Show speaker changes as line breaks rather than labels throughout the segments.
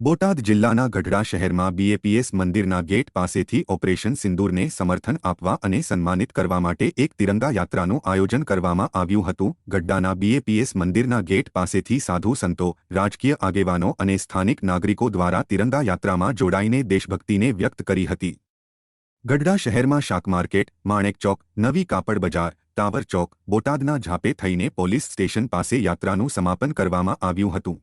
બોટાદ જિલ્લાના ગઢડા શહેરમાં બીએપીએસ મંદિરના ગેટ પાસેથી ઓપરેશન સિંદૂરને સમર્થન આપવા અને સન્માનિત કરવા માટે એક તિરંગા યાત્રાનું આયોજન કરવામાં આવ્યું હતું. ગઢડાના બીએપીએસ મંદિરના ગેટ પાસેથી સાધુ સંતો, રાજકીય આગેવાનો અને સ્થાનિક નાગરિકો દ્વારા તિરંગા યાત્રામાં જોડાઈને દેશભક્તિને વ્યક્ત કરી હતી. ગઢડા શહેરમાં શાક માર્કેટ, માણેક નવી કાપડ બજાર, ટાવર ચોક, બોટાદના ઝાપે થઈને પોલીસ સ્ટેશન પાસે યાત્રાનું સમાપન કરવામાં આવ્યું હતું.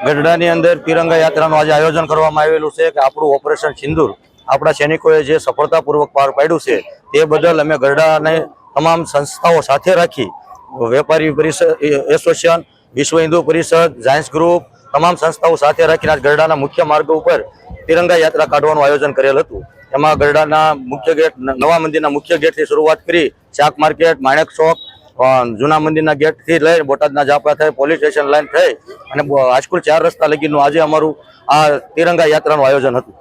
ગઢડાની અંદર તિરંગા યાત્રાનું આજે આયોજન કરવામાં આવેલું છે કે આપણું ઓપરેશન સિંદુર આપણા સૈનિકોએ જે સફળતાપૂર્વક પાર પાડ્યું છે તે બદલ અમે ગઢડાને તમામ સંસ્થાઓ સાથે રાખી વેપારી પરિષદ એસોસિએશન, વિશ્વ હિન્દુ પરિષદ જાયન્સ ગ્રુપ, તમામ સંસ્થાઓ સાથે રાખીને આજ ગરડાના મુખ્ય માર્ગો ઉપર તિરંગા યાત્રા કાઢવાનું આયોજન કરેલ હતું. એમાં ગરડાના મુખ્ય ગેટ નવા મંદિરના મુખ્ય ગેટથી શરૂઆત કરી શાક માર્કેટ, માણેક ચોક જૂના મંદિરના ગેટથી લઈ બોટાદના જાપા થઈ પોલીસ સ્ટેશન લાઈન થઈ અને હાઈસ્કૂલ ચાર રસ્તા લગીનું આજે અમારું આ તિરંગા યાત્રાનું આયોજન હતું.